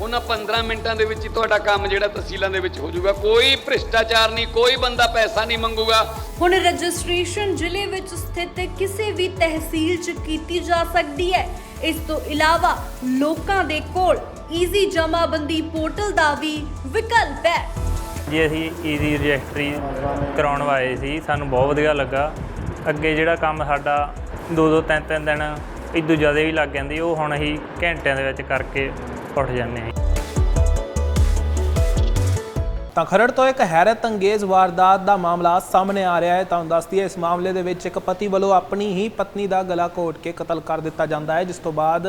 ਉਹਨਾਂ 15 ਮਿੰਟਾਂ ਦੇ ਵਿੱਚ ਹੀ ਤੁਹਾਡਾ ਕੰਮ ਜਿਹੜਾ ਤਹਿਸੀਲਾਂ ਦੇ ਵਿੱਚ ਹੋ ਜਾਊਗਾ। ਕੋਈ ਭ੍ਰਿਸ਼ਟਾਚਾਰ ਨਹੀਂ ਕੋਈ ਬੰਦਾ ਪੈਸਾ ਨਹੀਂ ਮੰਗੂਗਾ। ਹੁਣ ਰਜਿਸਟ੍ਰੇਸ਼ਨ ਜ਼ਿਲ੍ਹੇ ਵਿੱਚ ਸਥਿਤ ਕਿਸੇ ਵੀ ਤਹਿਸੀਲ 'ਚ ਕੀਤੀ ਜਾ ਸਕਦੀ ਹੈ। ਇਸ ਤੋਂ ਇਲਾਵਾ ਲੋਕਾਂ ਦੇ ਕੋਲ ਈਜ਼ੀ ਜਮਾਬੰਦੀ ਪੋਰਟਲ ਦਾ ਵੀ ਵਿਕਲਪ ਹੈ। ਜੀ ਅਸੀਂ ਈਜ਼ੀ ਰਜਿਸਟਰੀ ਕਰਾਉਣ ਆਏ ਸੀ। ਸਾਨੂੰ ਬਹੁਤ ਵਧੀਆ ਲੱਗਾ। ਅੱਗੇ ਜਿਹੜਾ ਕੰਮ ਸਾਡਾ ਦੋ ਦੋ ਤਿੰਨ ਤਿੰਨ ਦਿਨ ਇਦੋਂ ਜ਼ਿਆਦਾ ਵੀ ਲੱਗ ਜਾਂਦੀ ਉਹ ਹੁਣ ਅਸੀਂ ਘੰਟਿਆਂ ਦੇ ਵਿੱਚ ਕਰਕੇ ਉੱਠ ਜਾਂਦੇ ਹਾਂ। ਤਾਂ ਖਰੜ ਤੋਂ ਇੱਕ ਹੈਰਤ ਅੰਗੇਜ਼ ਵਾਰਦਾਤ ਦਾ ਮਾਮਲਾ ਸਾਹਮਣੇ ਆ ਰਿਹਾ ਹੈ। ਤੁਹਾਨੂੰ ਦੱਸ ਦਈਏ, ਇਸ ਮਾਮਲੇ ਦੇ ਵਿੱਚ ਇੱਕ ਪਤੀ ਵੱਲੋਂ ਆਪਣੀ ਹੀ ਪਤਨੀ ਦਾ ਗਲਾ ਘੋਟ ਕੇ ਕਤਲ ਕਰ ਦਿੱਤਾ ਜਾਂਦਾ ਹੈ, ਜਿਸ ਤੋਂ ਬਾਅਦ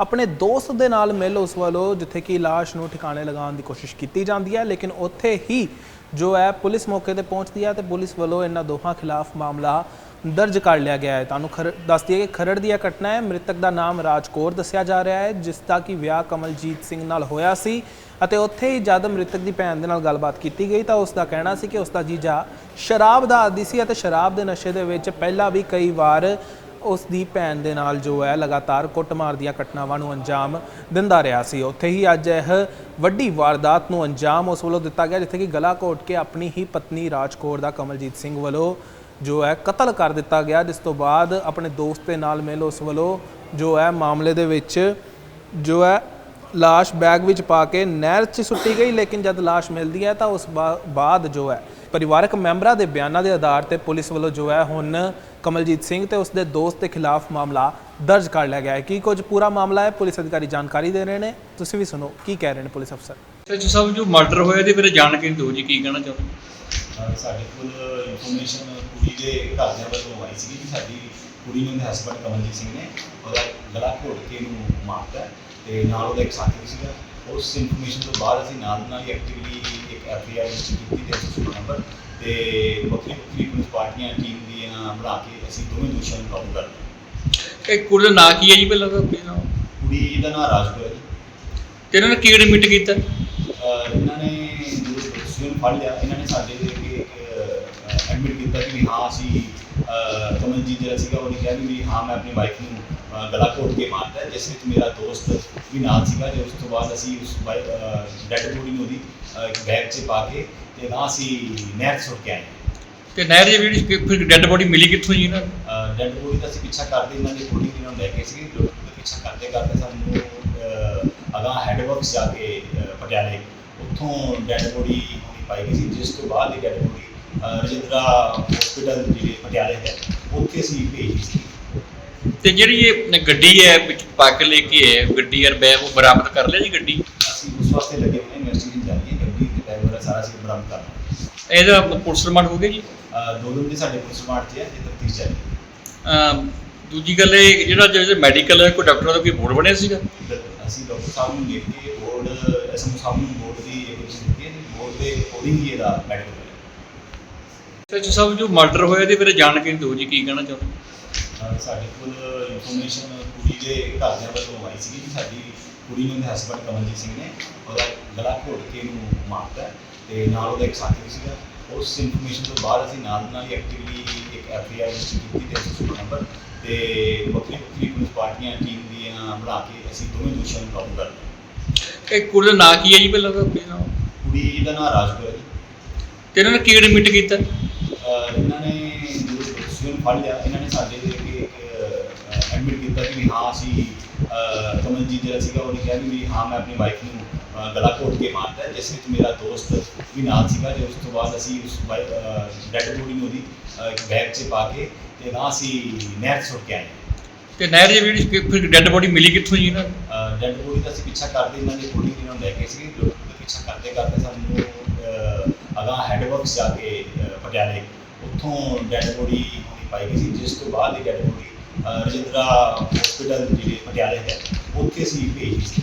ਆਪਣੇ ਦੋਸਤ ਦੇ ਨਾਲ ਮਿਲ ਉਸ ਵੱਲੋਂ ਜਿੱਥੇ ਕਿ ਲਾਸ਼ ਨੂੰ ਠਿਕਾਣੇ ਲਗਾਉਣ ਦੀ ਕੋਸ਼ਿਸ਼ ਕੀਤੀ ਜਾਂਦੀ ਹੈ। ਲੇਕਿਨ ਉੱਥੇ ਹੀ ਜੋ ਹੈ, ਪੁਲਿਸ ਮੌਕੇ ਤੇ ਪਹੁੰਚਦੀ ਹੈ ਤੇ ਪੁਲਿਸ ਵੱਲੋਂ ਇਹਨਾਂ ਦੋਹਾਂ ਖਿਲਾਫ ਮਾਮਲਾ ਦਰਜ ਕਰ ਲਿਆ ਗਿਆ ਹੈ। ਤੁਹਾਨੂੰ ਖਰ ਦੱਸ ਦਈਏ ਕਿ ਖਰੜ ਦੀ ਇਹ ਘਟਨਾ ਹੈ। ਮ੍ਰਿਤਕ ਦਾ ਨਾਮ ਰਾਜਕੌਰ ਦੱਸਿਆ ਜਾ ਰਿਹਾ ਹੈ, ਜਿਸ ਦਾ ਕਿ ਵਿਆਹ ਕਮਲਜੀਤ ਸਿੰਘ ਨਾਲ ਹੋਇਆ ਸੀ ਅਤੇ ਉੱਥੇ ਹੀ ਜਦ ਮ੍ਰਿਤਕ ਦੀ ਭੈਣ ਦੇ ਨਾਲ ਗੱਲਬਾਤ ਕੀਤੀ ਗਈ ਤਾਂ ਉਸ ਦਾ ਕਹਿਣਾ ਸੀ ਕਿ ਉਸ ਦਾ ਜੀਜਾ ਸ਼ਰਾਬ ਦਾ ਆਦੀ ਸੀ ਅਤੇ ਸ਼ਰਾਬ ਦੇ ਨਸ਼ੇ ਦੇ ਵਿੱਚ ਪਹਿਲਾਂ ਵੀ ਕਈ ਵਾਰ ਉਸ ਦੀ ਭੈਣ ਦੇ ਨਾਲ ਜੋ ਹੈ ਲਗਾਤਾਰ ਕੁੱਟਮਾਰ ਦੀਆਂ ਘਟਨਾਵਾਂ ਨੂੰ ਅੰਜਾਮ ਦਿੰਦਾ ਰਿਹਾ ਸੀ। ਉੱਥੇ ਹੀ ਅੱਜ ਇਹ ਵੱਡੀ ਵਾਰਦਾਤ ਨੂੰ ਅੰਜਾਮ ਉਸ ਵੱਲੋਂ ਦਿੱਤਾ ਗਿਆ, ਜਿੱਥੇ ਕਿ ਗਲਾ ਘੋਟ ਕੇ ਆਪਣੀ ਹੀ ਪਤਨੀ ਰਾਜਕੌਰ ਦਾ ਕਮਲਜੀਤ ਸਿੰਘ ਵੱਲੋਂ ਜੋ ਹੈ ਕਤਲ ਕਰ ਦਿੱਤਾ ਗਿਆ, ਜਿਸ ਤੋਂ ਬਾਅਦ ਆਪਣੇ ਦੋਸਤ ਦੇ ਨਾਲ ਮਿਲ ਉਸ ਵੱਲੋਂ ਜੋ ਹੈ ਮਾਮਲੇ ਦੇ ਵਿੱਚ ਜੋ ਹੈ ਲਾਸ਼ ਬੈਗ ਵਿੱਚ ਪਾ ਕੇ ਨਹਿਰ 'ਚ ਸੁੱਟੀ ਗਈ, ਲੇਕਿਨ ਜਦ ਲਾਸ਼ ਮਿਲਦੀ ਹੈ ਤਾਂ ਉਸ ਬਾ- ਬਾਅਦ ਜੋ ਹੈ ਪਰਿਵਾਰਕ ਮੈਂਬਰਾਂ ਦੇ ਬਿਆਨਾਂ ਦੇ ਆਧਾਰ ਤੇ ਪੁਲਿਸ ਵੱਲੋਂ ਜੋ ਹੈ ਹੁਣ ਕਮਲਜੀਤ ਸਿੰਘ ਤੇ ਉਸ ਦੇ ਦੋਸਤ ਦੇ ਖਿਲਾਫ ਮਾਮਲਾ ਦਰਜ ਕਰ ਲਿਆ ਗਿਆ ਹੈ। ਕੀ ਕੁਝ ਪੂਰਾ ਮਾਮਲਾ ਹੈ? ਪੁਲਿਸ ਅਧਿਕਾਰੀ ਜਾਣਕਾਰੀ ਦੇ ਰਹੇ ਨੇ। ਤੁਸੀਂ ਵੀ ਸੁਣੋ ਕੀ ਕਹਿ ਰਹੇ ਨੇ ਪੁਲਿਸ ਅਫਸਰ? ਸੱਚ ਸਾਹਿਬ ਜੋ ਮਰਡਰ ਹੋਇਆ ਇਹਦੇ ਬਾਰੇ ਜਾਣਕਾਰੀ ਦਿਓ ਜੀ ਕੀ ਕਹਿਣਾ ਚਾਹੁੰਦੇ ਸਾਡੇ ਕੋਲ ਇਨਫੋਰਮੇਸ਼ਨ ਕੁੜੀ ਦੇ ਘਰਦਿਆਂ ਵੱਲੋਂ ਆਈ ਸੀ ਕਿ ਸਾਡੀ ਕੁੜੀ ਨੂੰ ਉਹਦੇ ਹਸਬੰਡ ਕਮਲਜੀਤ ਸਿੰਘ ਨੇ ਉਹਦਾ ਗਲਾ ਘੋਟ ਕੇ ਇਹਨੂੰ ਮਾਰਤਾ ਤੇ ਨਾਲ ਉਹਦਾ ਇੱਕ ਸਾਥੀ ਸੀਗਾ। ਉਸ ਇਨਫੋਰਮੇਸ਼ਨ ਤੋਂ ਬਾਅਦ ਅਸੀਂ ਨਾਲ ਦੀ ਨਾਲ ਹੀ ਐਕਟਿਵਲੀ ਇੱਕ ਐਫ ਆਈ ਆਰ ਰਜਿਸਟਰ ਕੀਤੀ ਤੇ 116 ਨੰਬਰ ਤੇ ਵੱਖਰੀ ਵੱਖਰੀ ਪੁਲਿਸ ਪਾਰਟੀਆਂ ਟੀਮ ਦੀਆਂ ਬਣਾ ਕੇ ਅਸੀਂ ਦੋਵੇਂ ਦੋਸ਼ੀਆਂ ਨੂੰ ਕਾਬੂ ਕਰ ਲਿਆ। ਇਹ ਕੁੜੀ ਦਾ ਨਾਂ ਕੀ ਹੈ ਜੀ ਪਹਿਲਾਂ ਤਾਂ ਆਪਣਾ ਕੁੜੀ ਦਾ ਨਾਮ ਰਾਜਪੁਰ ਹੈ ਜੀ। ਤੇ ਇਹਨਾਂ ਨੇ ਕੀ ਐਡਮਿਟ ਕੀਤਾ? ਇਹਨਾਂ ਨੇ ਜਦੋਂ ਨੂੰ ਫੜ ਲਿਆ ਇਹਨਾਂ ਨੇ ਸਾਡੇ ਦੇ ਅੱਗੇ ਐਡਮਿਟ ਕੀਤਾ ਕਿ ਵੀ ਹਾਂ ਅਸੀਂ ਅਹ, ਕਮਲਜੀਤ ਜਿਹੜਾ ਸੀਗਾ ਉਹਨੇ ਕਿਹਾ ਵੀ ਹਾਂ ਮੈਂ ਆਪਣੀ ਵਾਈਫ ਨੂੰ ਗਲਾ ਘੋਟ ਕੇ ਮਾਰਤਾ ਹੈ, ਜਿਸ ਵਿੱਚ ਮੇਰਾ ਦੋਸਤ ਵੀ ਨਾਲ ਸੀਗਾ ਤੇ ਉਸ ਤੋਂ ਬਾਅਦ ਅਸੀਂ ਉਸ ਡੈਡ ਬੋਡੀ ਨੂੰ ਉਹਦੀ ਇੱਕ ਬੈਗ 'ਚ ਪਾ ਕੇ ਤੇ ਨਾ ਅਸੀਂ ਨਹਿਰ ਸੁੱਟ ਕੇ ਆਏ। ਤੇ ਨਹਿਰ ਦੇ ਜਿਹੜੀ ਫਿਰ ਡੈੱਡ ਬੋਡੀ ਮਿਲੀ ਕਿੱਥੋਂ ਜੀ ਇਹਨਾਂ ਨੂੰ? ਡੈਡ ਬੋਡੀ ਦਾ ਅਸੀਂ ਪਿੱਛਾ ਕਰਦੇ ਇਹਨਾਂ ਦੀ ਬੋਡੀ ਇਹਨਾਂ ਨੂੰ ਲੈ ਕੇ ਸੀ ਪਿੱਛਾ ਕਰਦੇ ਕਰਦੇ ਸਾਨੂੰ ਅਗਾਂਹ ਹੈਡਵਰਕਸ ਜਾ ਕੇ ਪਟਿਆਲੇ ਉੱਥੋਂ ਡੈਡ ਬੋਡੀ ਹੋਣੀ ਪਾਈ ਗਈ ਸੀ ਜਿਸ ਤੋਂ ਬਾਅਦ ਇਹ ਡੈਡ ਬੋਡੀ ਰਜਿੰਦਰਾ ਹਸਪੀਟਲ ਜਿਹੜੇ ਪਟਿਆਲੇ ਹੈ ਉੱਥੇ ਅਸੀਂ ਭੇਜੀ ਸੀ। ਤੇ ਜਿਹੜੀ ਇਹ ਗੱਡੀ ਹੈ ਵਿੱਚ ਪਾ ਕੇ ਲੈ ਕੇ ਹੈ ਗੱਡੀ ਯਾਰ ਬੈਗ ਉਹ ਬਰਾਮਦ ਕਰ ਲਿਆ ਜੀ ਗੱਡੀ? ਅਸੀਂ ਉਸ ਵਾਸਤੇ ਲੱਗੇ ਹੋਏ ਇਨਵੈਸਟੀਗੇਸ਼ਨ ਜਾਰੀ ਹੈ ਗੱਡੀ ਤੇ ਟਾਈਮ ਵਗੈਰਾ ਸਾਰਾ ਅਸੀਂ ਬਰਾਮਦ ਕਰ ਲਿਆ। ਇਹਦਾ ਪੁਲਿਸ ਰਿਮਾਂਡ ਹੋ ਗਿਆ ਜੀ? ਅਹ, ਦੋ ਦਿਨ ਦੇ ਸਾਡੇ ਪੁਲਿਸ ਰਿਮਾਂਡ 'ਚ ਹੈ ਜੇ ਤਫਤੀਸ਼ ਜਾਰੀ ਹੈ। ਅਮ ਦੂਜੀ ਗੱਲ ਇਹ ਜਿਹੜਾ ਜਿਹੜਾ ਮੈਡੀਕਲ ਹੈ ਕੋਈ ਡਾਕਟਰ ਦਾ ਕੋਈ ਬੋਰਡ ਬਣਿਆ ਸੀਗਾ? ਦ- ਅਸੀਂ ਡਾਕਟਰ ਸਾਹਿਬ ਨੂੰ ਲਿਖ ਕੇ ਬੋਰਡ ਐਸਐਮ ਸਾਹਿਬ ਨੂੰ ਬੋਰਡ ਦੀ ਐਪਲੀਕੇਸ਼ਨ ਦਿੱਤੀ ਹੈ ਬੋਰਡ ਦੇ ਅਕੋਰਡਿੰਗ ਹੀ ਇਹਦਾ ਮੈਡੀਕਲ ਹੋਇਆ ਸੱਚ ਸਾਹਿਬ ਜੋ ਮਰਡਰ ਹੋਇਆ ਇਹਦੇ ਬਾਰੇ ਜਾਣਕਾਰੀ ਦਿਓ ਜੀ ਕੀ ਕਹਿਣਾ ਚਾਹੁੰਦੇ ਅਹ ਸਾਡੇ ਕੋਲ ਇਨਫੋਰਮੇਸ਼ਨ ਕੁੜੀ ਦੇ ਘਰਦਿਆਂ ਵੱਲੋਂ ਆਈ ਸੀ ਕਿ ਸਾਡੀ ਕੁੜੀ ਨੂੰ ਹਸਬੰਡ ਕਮਲਜੀਤ ਸਿੰਘ ਨੇ ਉਹਦਾ ਗਲਾ ਘੋਟ ਕੇ ਇਹਨੂੰ ਮਾਰਤਾ ਤੇ ਨਾਲ ਉਹਦਾ ਇੱਕ ਸਾਥੀ ਸੀਗਾ। ਉਸ ਇਨਫੋਰਮੇਸ਼ਨ ਤੋਂ ਬਾਅਦ ਅਸੀਂ ਨਾਲ ਦੀ ਨਾਲ ਹੀ ਐਕਟਿਵਲੀ ਇੱਕ ਐਫ ਆਈ ਆਰ ਰਜਿਸਟਰ ਕੀਤੀ ਤੇ 116 ਨੰਬਰ ਤੇ ਵੱਖਰੀ ਵੱਖਰੀ ਪੁਲਿਸ ਪਾਰਟੀਆਂ ਟੀਮ ਦੀਆਂ ਬਣਾ ਕੇ ਅਸੀਂ ਦੋਵੇਂ ਦੋਸ਼ੀਆਂ ਨੂੰ ਕਾਬੂ ਕਰ ਲਿਆ। ਇਹ ਕੁੜੀ ਦਾ ਨਾਂ ਕੀ ਹੈ ਜੀ ਪਹਿਲਾਂ ਤਾਂ ਆਪਣਾ ਕੁੜੀ ਦਾ ਨਾਮ ਰਾਜਪੁਰ ਹੈ ਜੀ। ਤੇ ਇਹਨਾਂ ਨੇ ਕੀ ਐਡਮਿਟ ਕੀਤਾ? ਅਹ ਇਹਨਾਂ ਨੇ ਜਦੋਂ ਦੋਸ਼ੀਆਂ ਨੂੰ ਫੜ ਲਿਆ ਇਹਨਾਂ ਨੇ ਸਾਡੇ ਦੇ ਕੀਤਾ ਕਿ ਵੀ ਹਾਂ ਅਸੀਂ ਅਹ, ਕਮਲਜੀਤ ਜਿਹੜਾ ਸੀਗਾ ਉਹਨੇ ਕਿਹਾ ਵੀ ਹਾਂ ਮੈਂ ਆਪਣੀ ਵਾਈਫ ਨੂੰ ਗਲਾ ਘੋਟ ਕੇ ਮਾਰਤਾ ਹੈ, ਜਿਸ ਵਿੱਚ ਮੇਰਾ ਦੋਸਤ ਵੀ ਨਾਲ ਸੀਗਾ ਤੇ ਉਸ ਤੋਂ ਬਾਅਦ ਅਸੀਂ ਉਸ ਡੈਡ ਬੋਡੀ ਨੂੰ ਉਹਦੀ ਬੈਗ 'ਚ ਪਾ ਕੇ ਤੇ ਨਾ ਅਸੀਂ ਨਹਿਰ ਸੁੱਟ ਕੇ ਆਏ ਤੇ ਨਹਿਰ ਦੇ ਜਿਹੜੀ ਫਿਰ ਡੈੱਡ ਬੋਡੀ ਮਿਲੀ ਕਿੱਥੋਂ ਜੀ ਨੂੰ? ਡੈਡ ਬੋਡੀ ਦਾ ਅਸੀਂ ਪਿੱਛਾ ਕਰਦੇ ਇਹਨਾਂ ਦੇ ਬੋਡੀ ਇਹਨਾਂ ਨੂੰ ਲੈ ਕੇ ਸੀ ਪਿੱਛਾ ਕਰਦੇ ਕਰਦੇ ਸਾਨੂੰ ਅ, ਅਗਾਂਹ ਹੈਡਵਰਕਸ ਜਾ ਕੇ ਪਟਿਆਲੇ ਉੱਥੋਂ ਡੈਡ ਬੋਡੀ ਹੋਣੀ ਪਾਈ ਗਈ ਸੀ ਜਿਸ ਤੋਂ ਬਾਅਦ ਇਹ ਡੈਡ ਬੋਡੀ ਰਜਿੰਦਰਾ ਹਸਪੀਟਲ ਜਿਹੜੇ ਪਟਿਆਲੇ ਹੈ ਉੱਥੇ ਅਸੀਂ ਭੇਜੀ ਸੀ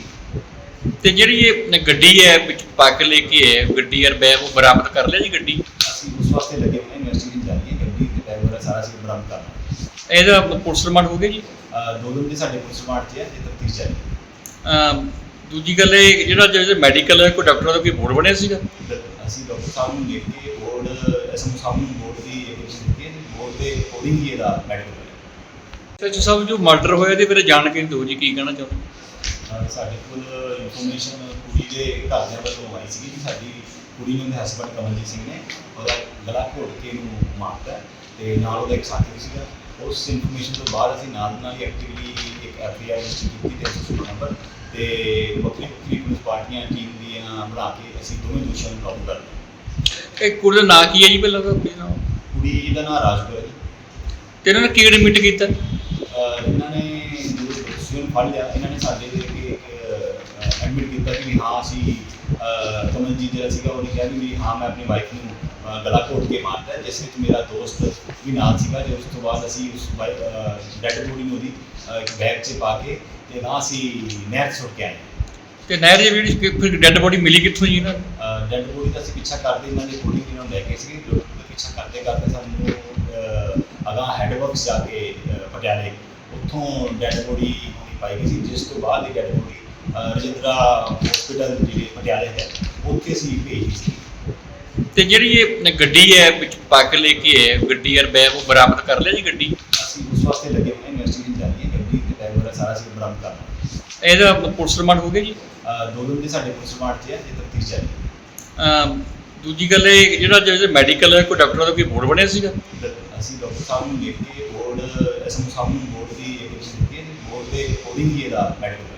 ਤੇ ਜਿਹੜੀ ਇਹ ਗੱਡੀ ਹੈ ਵਿੱਚ ਪਾ ਕੇ ਲੈ ਕੇ ਆਏ ਗੱਡੀ ਯਾਰ ਬੈਗ ਉਹ ਬਰਾਮਦ ਕਰ ਲਿਆ ਜੀ ਗੱਡੀ? ਅਸੀਂ ਉਸ ਵਾਸਤੇ ਲੱਗੇ ਹੋਏ ਇਨਵੈਸਟੀਗੇਸ਼ਨ ਜਾਰੀ ਹੈ ਗੱਡੀ ਤੇ ਬੈਗ ਵਗੈਰਾ ਸਾਰਾ ਅਸੀਂ ਬਰਾਮਦ ਕਰਨਾ ਇਹਦਾ ਪੁਲਿਸ ਰਿਮਾਂਡ ਹੋ ਗਿਆ ਜੀ? ਦੋ ਦਿਨ ਦੇ ਸਾਡੇ ਪੁਲਿਸ ਰਿਮਾਂਡ 'ਚ ਹੈ ਇਹ ਤਫਤੀਸ਼ ਜਾਰੀ ਹੈ। ਅਮ ਦੂਜੀ ਗੱਲ ਇਹ ਜਿਹੜਾ ਜਿਹੜਾ ਮੈਡੀਕਲ ਹੈ ਕੋਈ ਡਾਕਟਰਾਂ ਦਾ ਕੋਈ ਬੋਰਡ ਬਣਿਆ ਸੀਗਾ? ਅਸੀਂ ਡਾਕਟਰ ਸਾਹਿਬ ਨੂੰ ਲਿਖ ਕੇ ਬੋਰਡ ਐਸਐਮ ਸਾਹਿਬ ਨੂੰ ਬੋਰਡ ਦੀ ਐਪਲੀਕੇਸ਼ਨ ਦਿੱਤੀ ਹੈ ਬੋਰਡ ਦੇ ਅਕੋਰਡਿੰਗ ਹੀ ਇਹਦਾ ਮੈਡੀਕਲ ਹੈ। ਸੱਚ ਸਾਹਿਬ ਜੋ ਮਰਡਰ ਹੋਇਆ ਇਹਦੇ ਬਾਰੇ ਜਾਣਕਾਰੀ ਦਿਓ ਜੀ ਕੀ ਕਹਿਣਾ ਚਾਹੁੰਦੇ ਸਾਡੇ ਕੋਲ ਇਨਫੋਰਮੇਸ਼ਨ ਕੁੜੀ ਦੇ ਘਰਦਿਆਂ ਵੱਲੋਂ ਆਈ ਸੀ ਕਿ ਸਾਡੀ ਕੁੜੀ ਨੂੰ ਉਹਦੇ ਹਸਬੰਡ ਕਮਲਜੀਤ ਸਿੰਘ ਨੇ ਉਹਦਾ ਗਲਾ ਘੋਟ ਕੇ ਇਹਨੂੰ ਮਾਰਤਾ ਤੇ ਨਾਲ ਉਹਦਾ ਇੱਕ ਸਾਥੀ ਸੀਗਾ। ਉਸ ਇਨਫੋਰਮੇਸ਼ਨ ਤੋਂ ਬਾਅਦ ਅਸੀਂ ਨਾਲ ਨਾਲ ਹੀ ਐਕਟਿਵਲੀ ਇੱਕ ਐਫਆਈਆਰ ਰਜਿਸਟਰ ਕੀਤੀ ਤੇ 116 ਨੰਬਰ ਤੇ ਵੱਖਰੀ ਵੱਖਰੀ ਪੁਲਿਸ ਪਾਰਟੀਆਂ ਟੀਮ ਦੀਆਂ ਬਣਾ ਕੇ ਅਸੀਂ ਦੋਵੇਂ ਦੋਸ਼ੀਆਂ ਨੂੰ ਕਾਬੂ ਕਰ ਲਿਆ ਇਹ ਕੁੜੀ ਦਾ ਨਾਂ ਕੀ ਹੈ ਜੀ ਪਹਿਲਾਂ ਕੁੜੀ ਦਾ ਨਾਮ ਰਾਜਪੁਰ ਹੈ ਜੀ। ਤੇ ਇਹਨਾਂ ਨੇ ਕੀ ਐਡਮਿਟ ਕੀਤਾ? ਇਹਨਾਂ ਨੇ ਜਦੋਂ ਨੂੰ ਫੜ ਲਿਆ ਇਹਨਾਂ ਨੇ ਸਾਡੇ ਦੇ ਅੱਗੇ ਇੱਕ ਐਡਮਿਟ ਕੀਤਾ ਕਿ ਵੀ ਹਾਂ ਅਸੀਂ ਅਹ, ਕਮਲਜੀਤ ਜਿਹੜਾ ਸੀਗਾ ਉਹਨੇ ਕਿਹਾ ਵੀ ਹਾਂ ਮੈਂ ਆਪਣੀ ਵਾਈਫ ਨੂੰ ਗਲਾ ਘੋਟ ਕੇ ਮਾਰਤਾ ਹੈ, ਜਿਸ ਵਿੱਚ ਮੇਰਾ ਦੋਸਤ ਵੀ ਨਾਲ ਸੀਗਾ ਤੇ ਉਸ ਤੋਂ ਬਾਅਦ ਅਸੀਂ ਉਸ ਡੈਡ ਬੋਡੀ ਨੂੰ ਉਹਦੀ ਬੈਗ 'ਚ ਪਾ ਕੇ ਤੇ ਨਾ ਅਸੀਂ ਨਹਿਰ ਸੁੱਟ ਕੇ ਆਏ ਤੇ ਨਹਿਰ ਦੀ ਜਿਹੜੀ ਫਿਰ ਡੈੱਡ ਬੋਡੀ ਮਿਲੀ ਕਿੱਥੋਂ ਜੀ ਇਹਨਾਂ ਨੂੰ? ਡੈਡ ਬੋਡੀ ਦਾ ਅਸੀਂ ਪਿੱਛਾ ਕਰਦੇ ਇਹਨਾਂ ਦੇ ਬੋਡੀ ਨੂੰ ਲੈ ਕੇ ਸੀ ਪਿੱਛਾ ਕਰਦੇ ਕਰਦੇ ਸਾਨੂੰ ਅਗਾਂਹ ਹੈਡਵਰਕਸ ਜਾ ਕੇ ਪਟਿਆਲੇ ਉੱਥੋਂ ਡੈਡ ਬੋਡੀ ਹੋਣੀ ਪਾਈ ਗਈ ਸੀ ਜਿਸ ਤੋਂ ਬਾਅਦ ਇਹ ਡੈਡ ਬੋਡੀ ਰਜਿੰਦਰਾ ਹਸਪੀਟਲ ਜਿਹੜੇ ਪਟਿਆਲੇ ਹੈ ਉੱਥੇ ਅਸੀਂ ਭੇਜੀ ਸੀ ਤੇ ਜਿਹੜੀ ਇਹ ਗੱਡੀ ਹੈ ਵਿੱਚ ਪਾ ਕੇ ਲੈ ਕੇ ਆਏ ਗੱਡੀ ਯਾਰ ਬੈਗ ਉਹ ਬਰਾਮਦ ਕਰ ਲਿਆ ਜੀ ਗੱਡੀ? ਅਸੀਂ ਉਸ ਵਾਸਤੇ ਲੱਗੇ ਹੋਏ ਇਨਵੈਸਟੀਗੇਸ਼ਨ ਜਾਰੀ ਹੈ ਗੱਡੀ ਤੇ ਵਗੈਰਾ ਸਾਰਾ ਅਸੀਂ ਬਰਾਮਦ ਕਰਨਾ ਇਹਦਾ ਪੁਲਿਸ ਰਿਮਾਂਡ ਹੋ ਗਿਆ ਜੀ? ਦੋ ਦਿਨ ਦੇ ਸਾਡੇ ਪੁਲਿਸ ਰਿਮਾਂਡ 'ਚ ਹੈ ਇਹ ਤਫਤੀਸ਼ ਹੈ। ਅਮ ਦੂਜੀ ਗੱਲ ਇਹ ਜਿਹੜਾ ਜਿਹੜਾ ਮੈਡੀਕਲ ਹੈ ਕੋਈ ਡਾਕਟਰਾਂ ਦਾ ਕੋਈ ਬੋਰਡ ਬਣਿਆ ਸੀਗਾ? ਅਸੀਂ ਡਾਕਟਰ ਸਾਹਿਬ ਨੂੰ ਲਿਖ ਕੇ ਬੋਰਡ ਐਸਐਮ ਸਾਹਿਬ ਨੂੰ ਬੋਰਡ ਦੀ ਐਪਲੀਕੇਸ਼ਨ ਦਿੱਤੀ ਹੈ ਬੋਰਡ ਦੇ ਅਕੋਰਡਿੰਗ ਹੀ ਇਹਦਾ ਮੈਡੀਕਲ ਹੈ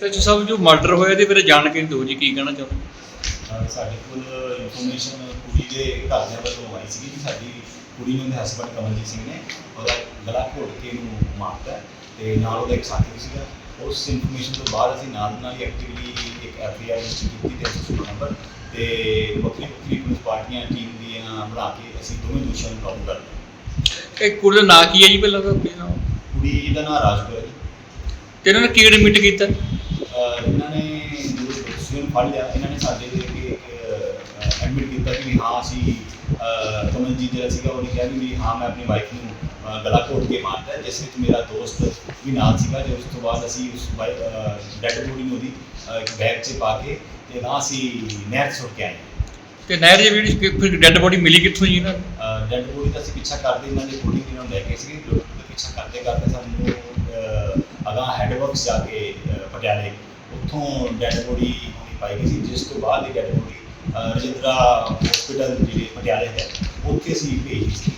ਸੱਚ ਸਾਹਿਬ ਜੋ ਮਰਡਰ ਹੋਇਆ ਇਹਦੇ ਬਾਰੇ ਜਾਣਕਾਰੀ ਦਿਓ ਜੀ ਕੀ ਕਹਿਣਾ ਚਾਹੁੰਦੇ ਸਾਡੇ ਕੋਲ ਇਨਫੋਰਮੇਸ਼ਨ ਕੁੜੀ ਦੇ ਘਰਦਿਆਂ ਵੱਲੋਂ ਆਈ ਸੀ ਕਿ ਸਾਡੀ ਕੁੜੀ ਨੂੰ ਉਹਦੇ ਹਸਬੰਡ ਕਮਲਜੀਤ ਸਿੰਘ ਨੇ ਉਹਦਾ ਗਲਾ ਘੋਟ ਕੇ ਇਹਨੂੰ ਮਾਰਤਾ ਤੇ ਨਾਲ ਉਹਦਾ ਇੱਕ ਸਾਥੀ ਸੀਗਾ। ਉਸ ਇਨਫੋਰਮੇਸ਼ਨ ਤੋਂ ਬਾਅਦ ਅਸੀਂ ਨਾਲ ਦੀ ਨਾਲ ਹੀ ਐਕਟਿਵਲੀ ਇੱਕ ਐਫਆਈਆਰ ਰਜਿਸਟਰ ਕੀਤੀ ਤੇ 116 ਨੰਬਰ ਤੇ ਵੱਖਰੀ ਵੱਖਰੀ ਪੁਲਿਸ ਪਾਰਟੀਆਂ ਟੀਮ ਦੀਆਂ ਬਣਾ ਕੇ ਅਸੀਂ ਦੋਵੇਂ ਦੋਸ਼ੀਆਂ ਨੂੰ ਕਾਬੂ ਕਰ ਲਿਆ ਇਹ ਕੁੜੀ ਦਾ ਨਾਂ ਕੀ ਹੈ ਜੀ ਪਹਿਲਾਂ ਤਾਂ ਨਾਮ? ਕੁੜੀ ਦਾ ਨਾਮ ਰਾਜਪੁਰ ਹੈ ਜੀ। ਤੇ ਇਹਨਾਂ ਨੇ ਕੀ ਐਡਮਿਟ ਕੀਤਾ? ਅਹ ਇਹਨਾਂ ਨੇ ਜਦੋਂ ਨੂੰ ਫੜ ਲਿਆ ਇਹਨਾਂ ਨੇ ਸਾਡੇ ਦੇ ਅੱਗੇ ਇੱਕ ਐਡਮਿਟ ਕੀਤਾ ਕਿ ਵੀ ਹਾਂ ਅਸੀਂ ਕਮਲਜੀਤ ਜਿਹੜਾ ਸੀਗਾ ਉਹਨੇ ਕਿਹਾ ਵੀ ਹਾਂ ਮੈਂ ਆਪਣੀ ਵਾਈਫ ਨੂੰ ਗਲਾ ਘੋਟ ਕੇ ਮਾਰਤਾ ਹੈ, ਜਿਸ ਵਿੱਚ ਮੇਰਾ ਦੋਸਤ ਵੀ ਨਾਲ ਸੀਗਾ ਤੇ ਉਸ ਤੋਂ ਬਾਅਦ ਅਸੀਂ ਉਸ ਡੈਡ ਬੋਡੀ ਨੂੰ ਉਹਦੀ ਬੈਗ 'ਚ ਪਾ ਕੇ ਤੇ ਨਾ ਅਸੀਂ ਨਹਿਰ ਸੁੱਟ ਕੇ ਆਏ ਤੇ ਨਹਿਰ ਦੀ ਜਿਹੜੀ ਫਿਰ ਡੈੱਡ ਬੋਡੀ ਮਿਲੀ ਕਿੱਥੋਂ ਜੀ ਇਹਨਾਂ ਨੂੰ? ਡੈਡ ਬੋਡੀ ਦਾ ਅਸੀਂ ਪਿੱਛਾ ਕਰਦੇ ਇਹਨਾਂ ਦੇ ਬੋਡੀ ਇਹਨਾਂ ਨੂੰ ਲੈ ਕੇ ਸੀ ਲੋਕ ਦਾ ਪਿੱਛਾ ਕਰਦੇ ਕਰਦੇ ਸਾਨੂੰ ਅਗਾਂਹ ਹੈਡਵਰਕਸ ਜਾ ਕੇ ਪਟਿਆਲੇ ਉੱਥੋਂ ਡੈਡ ਬੋਡੀ ਹੋਣੀ ਪਾਈ ਗਈ ਸੀ ਜਿਸ ਤੋਂ ਬਾਅਦ ਇਹ ਡੈਡ ਬੋਡੀ ਰਜਿੰਦਰਾ ਹਸਪੀਟਲ ਜਿਹੜੇ ਪਟਿਆਲੇ ਹੈ ਉੱਥੇ ਅਸੀਂ ਭੇਜੀ ਸੀ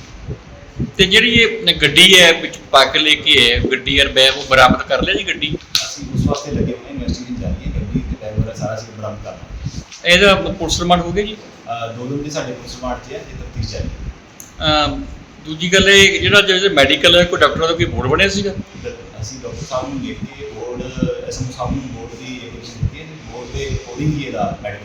ਤੇ ਜਿਹੜੀ ਇਹ ਗੱਡੀ ਹੈ ਵਿੱਚ ਪਾ ਕੇ ਲੈ ਕੇ ਆਏ ਗੱਡੀ ਯਾਰ ਬੈਗ ਉਹ ਬਰਾਮਦ ਕਰ ਲਿਆ ਜੀ ਗੱਡੀ? ਅਸੀਂ ਉਸ ਵਾਸਤੇ ਲੱਗੇ ਹੋਏ ਇਨਵੈਸਟੀਗੇਸ਼ਨ ਜਾਰੀ ਹੈ ਗੱਡੀ ਤੇ ਵਗੈਰਾ ਸਾਰਾ ਅਸੀਂ ਬਰਾਮਦ ਕਰਨਾ ਇਹਦਾ ਪੁਲਿਸ ਰਿਮਾਂਡ ਹੋ ਗਿਆ ਜੀ? ਅਹ, ਦੋ ਦਿਨ ਦੇ ਸਾਡੇ ਪੁਲਿਸ ਰਿਮਾਂਡ 'ਚ ਹੈ ਇਹ ਤਫਤੀਸ਼ ਜਾਰੀ ਹੈ। ਅਮ ਦੂਜੀ ਗੱਲ ਇਹ ਜਿਹੜਾ ਜਿਹੜਾ ਮੈਡੀਕਲ ਹੈ ਕੋਈ ਡਾਕਟਰਾਂ ਦਾ ਕੋਈ ਬੋਰਡ ਬਣਿਆ ਸੀਗਾ? ਅਸੀਂ ਡਾਕਟਰ ਸਾਹਿਬ ਨੂੰ ਲਿਖ ਕੇ ਬੋਰਡ ਐਸਐਮ ਸਾਹਿਬ ਨੂੰ ਬੋਰਡ ਦੀ ਐਪਲੀਕੇਸ਼ਨ ਦਿੱਤੀ ਹੈ ਬੋਰਡ ਦੇ ਅਕੋਰਡਿੰਗ ਹੀ ਇਹਦਾ ਮੈਡੀਕਲ